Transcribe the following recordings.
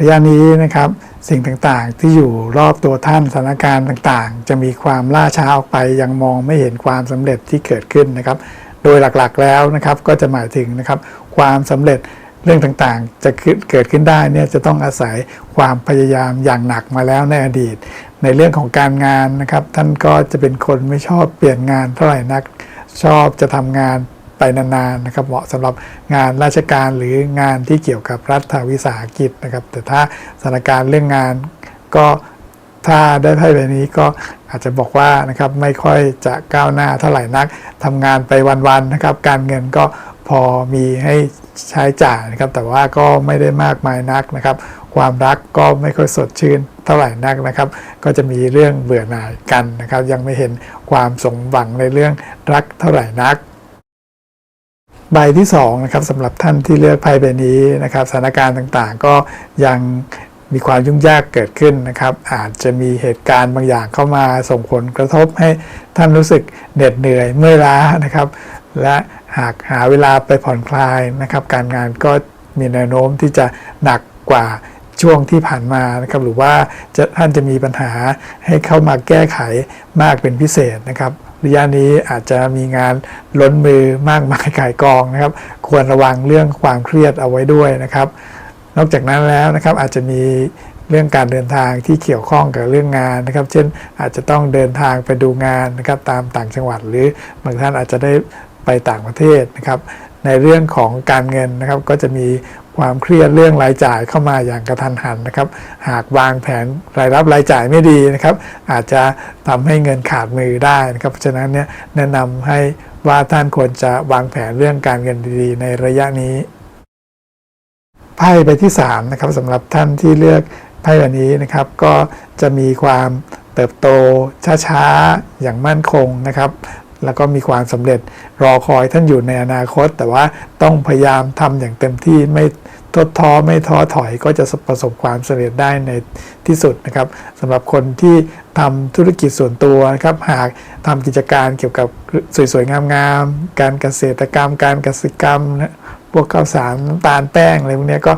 ระยะนี้นะครับสิ่งต่างๆ ที่อยู่รอบตัวท่านสถานการณ์ต่างๆ จะมีความล่าช้าออกไปยังมองไม่เห็นความสำเร็จที่เกิดขึ้นนะครับ โดยหลักๆแล้วนะครับก็จะหมายถึงนะครับความสำเร็จเรื่องต่างๆ จะเกิดขึ้นได้เนี่ยจะต้องอาศัยความพยายามอย่างหนักมาแล้วในอดีต ในเรื่องของการงานนะครับ ท่านก็จะเป็นคนไม่ชอบเปลี่ยนงานเท่าไหร่นักชอบจะทำงาน ไปนานๆนะครับเหมาะสำหรับงานราชการหรืองานที่เกี่ยวกับรัฐวิสาหกิจนะครับ แต่ถ้าสถานการณ์เรื่องงานก็ถ้าได้ไพ่ใบนี้ก็อาจจะบอกว่านะครับไม่ค่อยจะก้าวหน้าเท่าไหร่นักทำงานไปวันๆนะครับ การเงินก็พอมีให้ใช้จ่ายนะครับ แต่ว่าก็ไม่ได้มากมายนักนะครับ ความรักก็ไม่ค่อยสดชื่นเท่าไหร่นักนะครับ ก็จะมีเรื่องเบื่อหน่ายกันนะครับ ยังไม่เห็นความสมหวังในเรื่องรักเท่าไหร่นัก ใบที่2นะครับสำหรับท่านที่เลือกไพ่ใบนี้นะครับสถานการณ์ต่างๆ ก็ยังมีความยุ่งยากเกิดขึ้นนะครับ อาจจะมีเหตุการณ์บางอย่างเข้ามาส่งผลกระทบให้ท่านรู้สึกเหน็ดเหนื่อยเมื่อยล้านะครับ และหากหาเวลาไปผ่อนคลายนะครับ การงานก็มีแนวโน้มที่จะหนักกว่าช่วงที่ผ่านมานะครับหรือว่าจะท่านจะมีปัญหาให้เข้ามาแก้ไขมากเป็นพิเศษนะครับ ระยะนี้อาจจะมีงานล้นมือมากมายก่ายกองนะครับ ควรระวังเรื่องความเครียดเอาไว้ด้วยนะครับ นอกจากนั้นแล้วนะครับอาจจะมีเรื่องการเดินทางที่เกี่ยวข้องกับเรื่องงานนะครับ เช่นอาจจะต้องเดินทางไปดูงานนะครับตามต่างจังหวัด หรือบางท่านอาจจะได้ไปต่างประเทศนะครับ ในเรื่องของการเงินนะครับก็จะมี ความเครียดเรื่องรายจ่ายเข้ามาอย่างกระทันหันนะครับ หากวางแผนรายรับรายจ่ายไม่ดีนะครับ อาจจะทำให้เงินขาดมือได้นะครับเพราะฉะนั้นเนี่ยแนะนำให้ว่าท่านควรจะวางแผนเรื่องการเงินดีๆ ในระยะนี้ไพ่ใบที่3นะครับสำหรับท่านที่เลือกไพ่ใบนี้นะครับ ก็จะมีความเติบโตช้าๆอย่างมั่นคงนะครับ แล้วก็มีความสำเร็จรอคอยท่านอยู่ในอนาคต แต่ว่าต้องพยายามทำอย่างเต็มที่ไม่ทดท้อไม่ท้อถอยก็จะประสบความสำเร็จได้ในที่สุดนะครับสำหรับคนที่ทำธุรกิจส่วนตัวนะครับหากทำกิจการเกี่ยวกับสวยๆงามๆการเกษตรกรรม การเกษตรกรรมนะพวกข้าวสารน้ำตาลแป้งอะไรพวกนี้ก็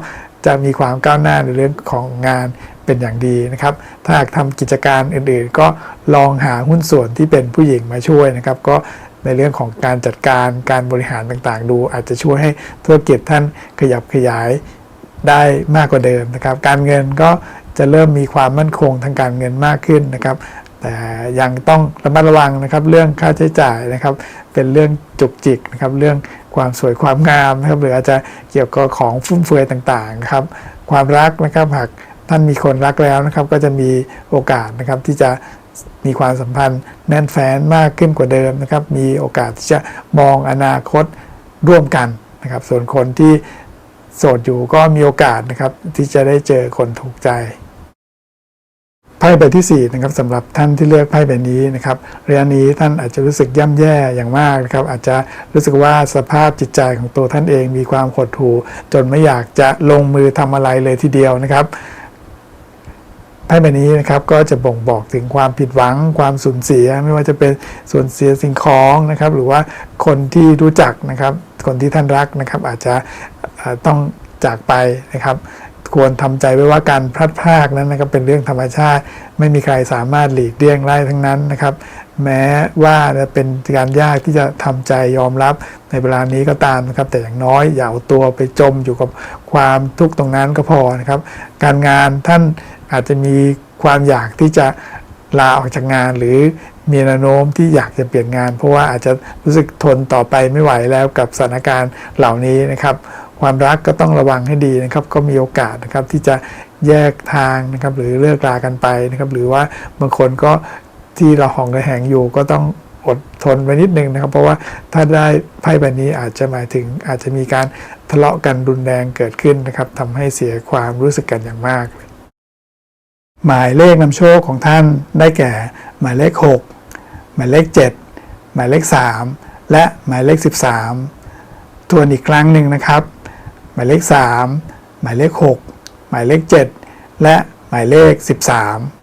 จะมีความก้าวหน้าในเรื่องของงานเป็นอย่างดีนะครับ ถ้าหากทำกิจการอื่นๆ ก็ลองหาหุ้นส่วนที่เป็นผู้หญิงมาช่วยนะครับ ก็ในเรื่องของการจัดการการบริหารต่างๆ ดู อาจจะช่วยให้ธุรกิจท่านขยับขยายได้มากกว่าเดิมนะครับ การเงินก็จะเริ่มมีความมั่นคงทางการเงินมากขึ้นนะครับ แต่ยังต้องระมัดระวังนะครับเรื่องค่าใช้จ่ายนะครับ เป็นเรื่องจุกจิกนะครับเรื่องความสวยความงามนะครับหรืออาจจะเกี่ยวกับของฟุ่มเฟือยต่างๆครับความรักนะครับหากท่านมีคนรักแล้วนะครับ ก็จะมีโอกาสนะครับที่จะมีความสัมพันธ์แน่นแฟ้นมากขึ้นกว่าเดิมนะครับ มีโอกาสที่จะมองอนาคตร่วมกันนะครับ ส่วนคนที่โสดอยู่ก็มีโอกาสนะครับที่จะได้เจอคนถูกใจ พ่ใบที่4นะครับสำหรับท่านที่เลือกไพ่ใบนี้นะครับระยะนี้ท่านอาจจะรู้สึกย่ำแย่อย่างมากนะครับอาจจะรู้สึกว่าสภาพจิตใจของตัวท่านเองมีความหดหู่จนไม่อยากจะลงมือทำอะไรเลยทีเดียวนะครับไพ่ใบนี้นะครับก็จะบ่งบอกถึงความผิดหวังความสูญเสีย ไม่ว่าจะเป็นสูญเสียสิ่งของนะครับ หรือว่าคนที่รู้จักนะครับ คนที่ท่านรักนะครับ อาจจะต้องจากไปนะครับ ควรทำใจไว้ว่าการพลัดพรากนั้นนะครับเป็นเรื่องธรรมชาติ ไม่มีใครสามารถหลีกเลี่ยงได้ทั้งนั้นนะครับ แม้ว่าจะเป็นการยากที่จะทำใจยอมรับในเวลานี้ก็ตามนะครับ แต่อย่างน้อยอย่าเอาตัวไปจมอยู่กับความทุกข์ตรงนั้นก็พอนะครับ การงานท่านอาจจะมีความอยากที่จะลาออกจากงานหรือมีแนวโน้มที่อยากจะเปลี่ยนงาน เพราะว่าอาจจะรู้สึกทนต่อไปไม่ไหวแล้วกับสถานการณ์เหล่านี้นะครับ ความรักก็ต้องระวังให้ดีนะครับ ก็มีโอกาสนะครับที่จะแยกทางนะครับ หรือเลิกลากันไปนะครับ หรือว่าบางคนก็ที่เราห่องระแหงอยู่ก็ต้องอดทนไว้นิดนึงนะครับ เพราะว่าถ้าได้ไพ่ใบนี้อาจจะหมายถึงอาจจะมีการทะเลาะกันรุนแรงเกิดขึ้นนะครับทำให้เสียความรู้สึกกันอย่างมาก หมายเลขนำโชคของท่านได้แก่ หมายเลข 6 หมายเลข 7 หมายเลข 3 และหมายเลข 13 ทวนอีกครั้งหนึ่งนะครับ มายเลข 3 หมายเลข 6 หมายเลข 7 และหมายเลข 13